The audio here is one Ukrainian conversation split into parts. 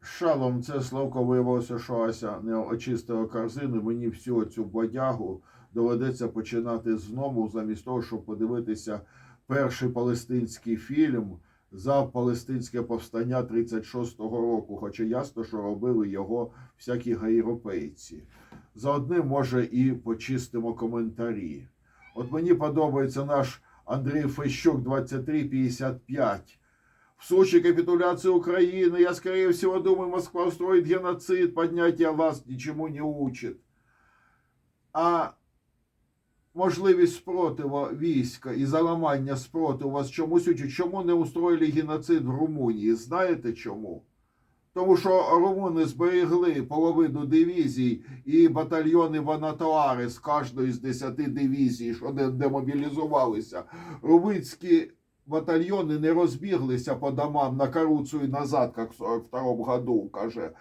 Шалом це Славко виявилося, що Ася не очистила корзину. Мені всю цю бодягу доведеться починати знову, замість того, щоб подивитися перший палестинський фільм за палестинське повстання 36-го року. Хоча ясно, що робили його всякі європейці. За одним, може, і почистимо коментарі. От мені подобається наш Андрій Фещук 2355. В случае капитуляции Украины, я, скорее всего, думаю, Москва устроит геноцид, поднятие вас ничему не учит. А можливість спротиву війська і заламання спротиву вас чомусь учить. Чому не устроїли геноцид в Румунії? Знаєте чому? Тому що румуни зберегли половину дивізій і батальйони Ванатуари з кожної з десяти дивізій, що демобілізувалися. Румунські батальйони не розбіглися по домам на Каруцу і назад, як в 42-му году, каже.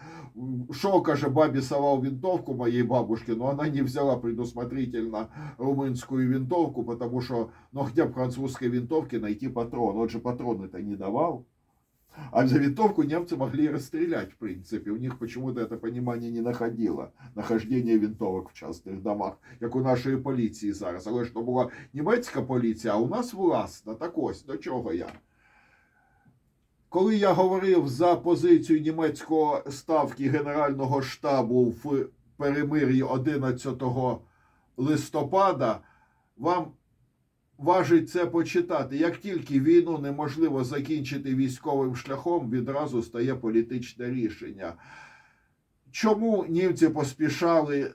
Шел, каже, бабе совал винтовку моей бабушке, но она не взяла предусмотрительно румынскую винтовку, потому что, ну, где бы французской винтовки найти патрон? Он же патроны-то не давал. А за винтовку немцы могли и расстрелять, в принципе. У них почему-то это понимание не находило. Нахождение винтовок в частных домах, як у нашої поліції зараз. Але ж то була німецька поліція, а у нас власна. Так ось, до чого я? Коли я говорив за позицію німецького ставки Генерального штабу в перемир'ї 11 листопада, вам важить це почитати. Як тільки війну неможливо закінчити військовим шляхом, відразу стає політичне рішення. Чому німці поспішали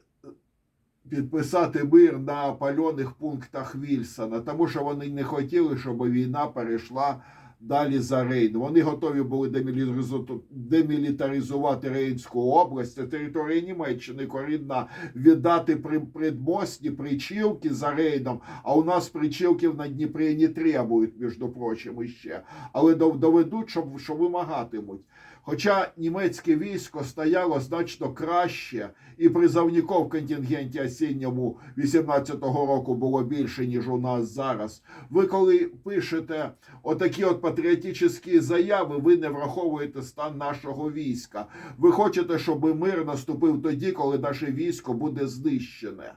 підписати мир на пальоних пунктах Вільсона? Тому що вони не хотіли, щоб війна перейшла далі за Рейн. Вони готові були демілітаризу- демілітаризувати Рейнську область. Це територія Німеччини корінна віддати предмостні причілки за Рейном. А у нас причілків на Дніпрі не требують, між прочим, іще. Але дов- доведуть, що, що вимагатимуть. Хоча німецьке військо стояло значно краще, і призовників в контингенті осінньому 18-го року було більше, ніж у нас зараз. Ви коли пишете отакі от патріотичні заяви, ви не враховуєте стан нашого війська. Ви хочете, щоб мир наступив тоді, коли наше військо буде знищене.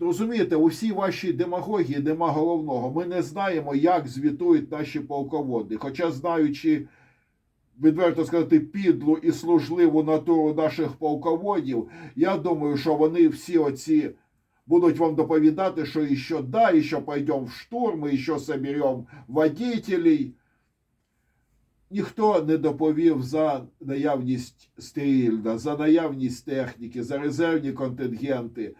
Розумієте, у всій вашій демагогії нема головного. Ми не знаємо, як звітують наші полководи. Хоча, знаючи, відверто сказати, підлу і служливу натуру наших полководів, я думаю, що вони всі оці будуть вам доповідати, що іще да, іще пойдемо в штурм, іще соберемо водителей. Ніхто не доповів за наявність стрільна, за наявність техніки, за резервні контингенти.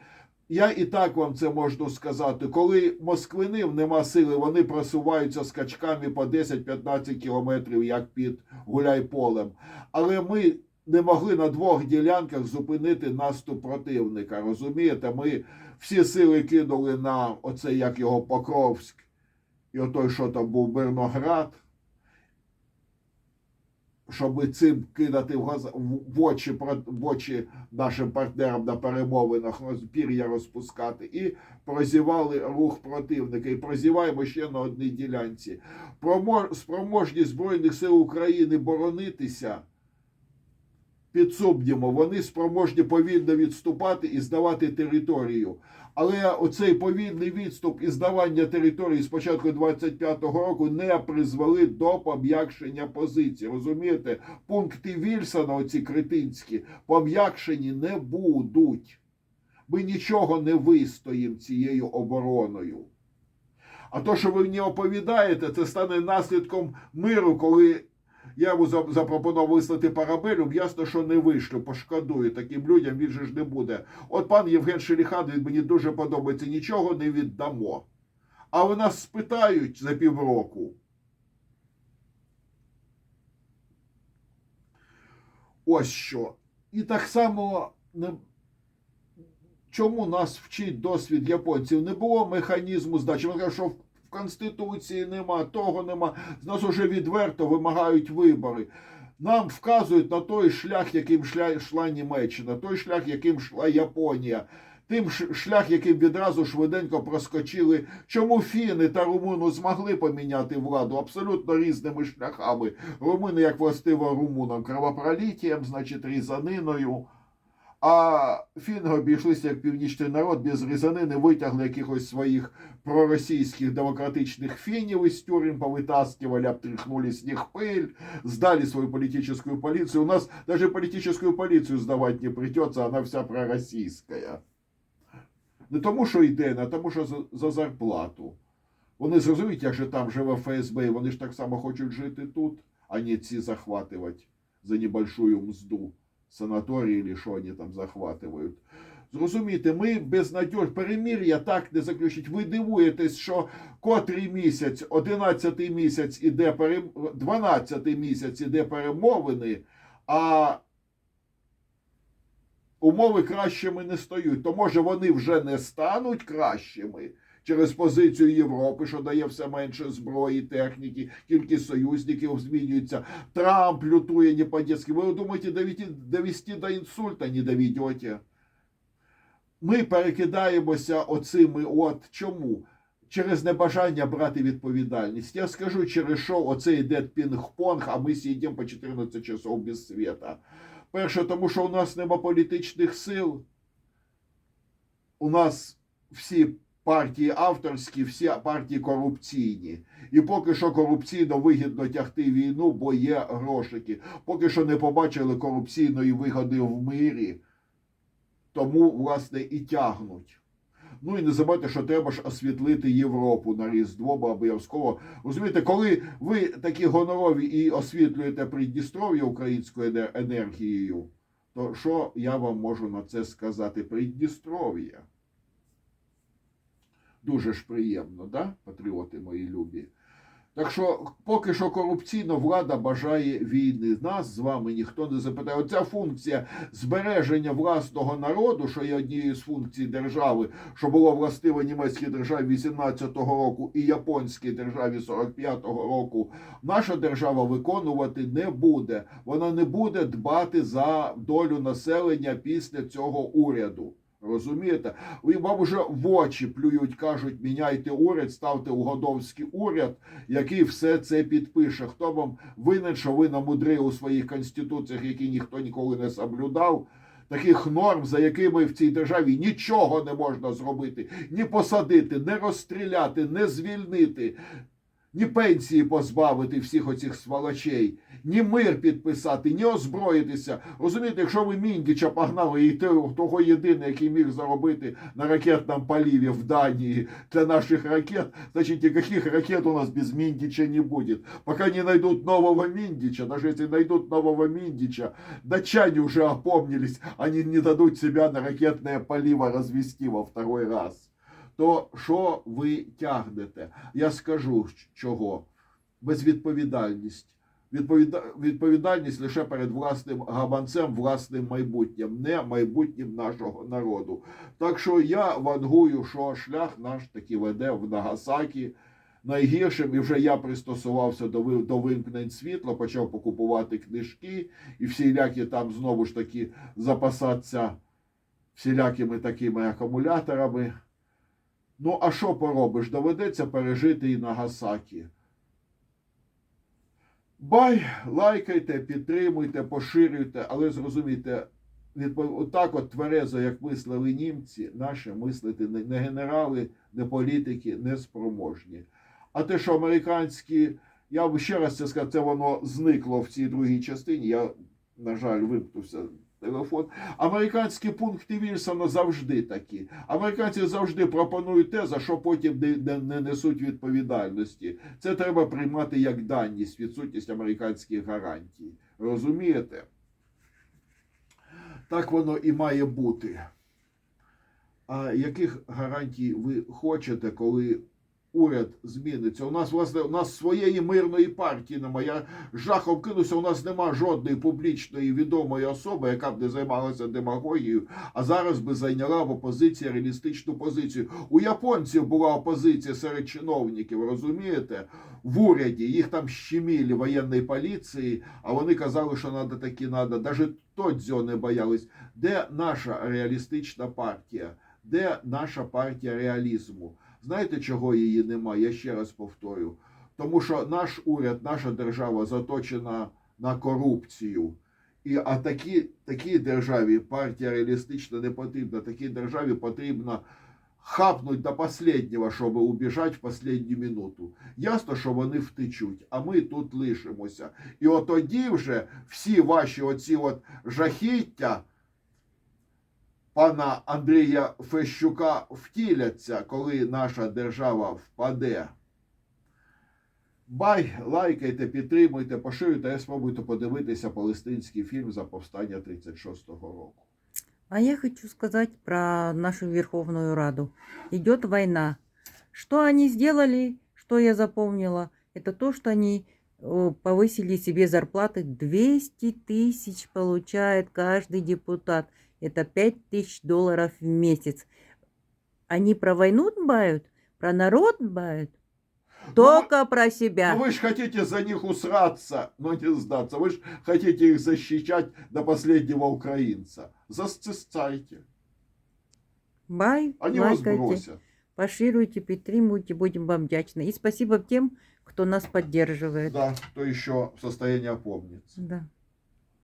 Я і так вам це можу сказати. Коли москвинів нема сили, вони просуваються скачками по 10-15 кілометрів, як під гуляйполем. Але ми не могли на двох ділянках зупинити наступ противника. Розумієте, ми всі сили кинули на оце, як його Покровськ, і отой, що там був Мирноград щоб цим кидати в, газ, в, очі, в очі нашим партнерам на перемовинах, розпір'я розпускати, і прозівали рух противника. І прозіваємо ще на одній ділянці. Промо- спроможність Збройних сил України боронитися під сумнівом, вони спроможні повільно відступати і здавати територію. Але оцей повільний відступ і здавання території з початку 25-го року не призвели до пом'якшення позицій. Розумієте, пункти Вільсона, оці критинські, пом'якшені не будуть. Ми нічого не вистоїмо цією обороною. А то, що ви мені оповідаєте, це стане наслідком миру, коли я йому запропонував вислати парабелюм, ясно, що не вийшло, пошкодую. Таким людям він же ж не буде. От пан Євген Шеліхан, він мені дуже подобається, нічого не віддамо. А у нас спитають за півроку. Ось що. І так само чому нас вчить досвід японців? Не було механізму здачі. Вони кажуть, що в Конституції нема, того нема. З нас уже відверто вимагають вибори. Нам вказують на той шлях, яким йшла Німеччина, той шлях, яким йшла Японія. тим шлях, яким відразу швиденько проскочили. Чому фіни та румуни змогли поміняти владу абсолютно різними шляхами. Румуни, як властиво румунам, кровопроліттям, значить, різаниною. А фіни обійшлися як північний народ без різанини, витягли якихось своїх проросійських демократичних фінів із тюрем, повитаскивали, обтряхнули с них пыль, сдали свою политическую полицию. У нас даже политическую полицию сдавать не придется, она вся пророссийская. Не тому, що йде, а тому, що за, за зарплату. Вони зрозуміють, як же там живе ФСБ, і вони ж так само хочуть жити тут, а не ці захватувати за небольшую мзду санаторії, или що вони там захватують. Зрозумійте, ми безнадіж перемір'я так не заключить. Ви дивуєтесь, що котрий місяць, 11 місяць іде перем... 12 місяць іде перемовини, а умови кращими не стають. То може вони вже не стануть кращими через позицію Європи, що дає все менше зброї, техніки, кількість союзників змінюється. Трамп лютує не по-детски. Ви думаєте, довести до інсульта не доведете? Ми перекидаємося оцими. От чому? Через небажання брати відповідальність. Я скажу, через що оце йде пінг-понг, а ми сидимо по 14 часов без світа. Перше, тому що у нас нема політичних сил. У нас всі партії авторські, всі партії корупційні. І поки що корупційно вигідно тягти війну, бо є грошики. Поки що не побачили корупційної вигоди в мирі, тому, власне, і тягнуть. Ну і не забувайте, що треба ж освітлити Європу на Різдво, бо обов'язково. Розумієте, коли ви такі гонорові і освітлюєте Придністров'я українською енергією, то що я вам можу на це сказати? Придністров'я. Дуже ж приємно, да, патріоти мої любі? Так що, поки що корупційно влада бажає війни. Нас з вами ніхто не запитає. Оця функція збереження власного народу, що є однією з функцій держави, що було властиво німецькій державі 18-го року і японській державі 45-го року, наша держава виконувати не буде. Вона не буде дбати за долю населення після цього уряду. Розумієте? Ви вам вже в очі плюють, кажуть, міняйте уряд, ставте угодовський уряд, який все це підпише. Хто вам винен, що ви намудрили у своїх конституціях, які ніхто ніколи не соблюдав, таких норм, за якими в цій державі нічого не можна зробити, ні посадити, не розстріляти, не звільнити. Ні пенсії позбавити всіх оцих сволочей, ні мир підписати, ні озброїтися. Розумієте, якщо ви Міндіча погнали і того єдиний, який міг заробити на ракетному поліві в Данії для наших ракет, значить никаких ракет у нас без Міндіча не буде. Пока не найдут нового Міндіча, даже если найдут нового Міндіча, датчане уже опомнились, они не дадут себя на ракетное поливо развести во второй раз то що ви тягнете? Я скажу чого. Безвідповідальність. Відповіда... Відповідальність лише перед власним габанцем, власним майбутнім, не майбутнім нашого народу. Так що я вангую, що шлях наш таки веде в Нагасакі. Найгіршим, і вже я пристосувався до до вимкнень світла, почав покупувати книжки і всілякі там знову ж таки запасатися всілякими такими акумуляторами. Ну, а що поробиш? Доведеться пережити і Нагасакі. Бай, лайкайте, підтримуйте, поширюйте, але зрозумійте, отак от тверезо, як мислили німці, наші мислити не, не генерали, не політики, не спроможні. А те, що американські, я б ще раз це сказав, це воно зникло в цій другій частині. Я, на жаль, вимкнувся телефон. Американські пункти Вільсона завжди такі. Американці завжди пропонують те, за що потім не, не, не несуть відповідальності. Це треба приймати як даність, відсутність американських гарантій. Розумієте? Так воно і має бути. А яких гарантій ви хочете, коли уряд зміниться? У нас, власне, у нас своєї мирної партії немає. Я жахом кинувся, у нас нема жодної публічної відомої особи, яка б не займалася демагогією, а зараз би зайняла в опозиції реалістичну позицію. У японців була опозиція серед чиновників, розумієте? В уряді їх там щемілі воєнної поліції, а вони казали, що треба таки треба. Навіть Тодзьо не боялись. Де наша реалістична партія? Де наша партія реалізму? Знаєте, чого її немає? Я ще раз повторю. Тому що наш уряд, наша держава заточена на корупцію. І, а такі, такій державі партія реалістична не потрібна. Такій державі потрібно хапнуть до последнього, щоб убіжати в последню минуту. Ясно, що вони втечуть, а ми тут лишимося. І от тоді вже всі ваші оці от жахіття пана Андрія Фещука втіляться, коли наша держава впаде. Бай, лайкайте, підтримуйте, поширюйте, і спробуйте подивитися палестинський фільм за повстання 36-го року. А я хочу сказать про нашу Верховную Раду. Идет война. Что они сделали, что я запомнила, это то, что они э, повысили себе зарплаты. 200 тысяч получает каждый депутат. Это 5 тысяч долларов в месяц. Они про войну дбают, про народ дбают, только про себя. Ну вы же хотите за них усраться, но не сдаться. Вы же хотите их защищать до последнего украинца. Засцицайте. Бай, Они вас лайкайте, бросят. пошируйте, підтримуйте, будем вам вдячны. И спасибо тем, кто нас поддерживает. Да, кто еще в состоянии опомниться. Да.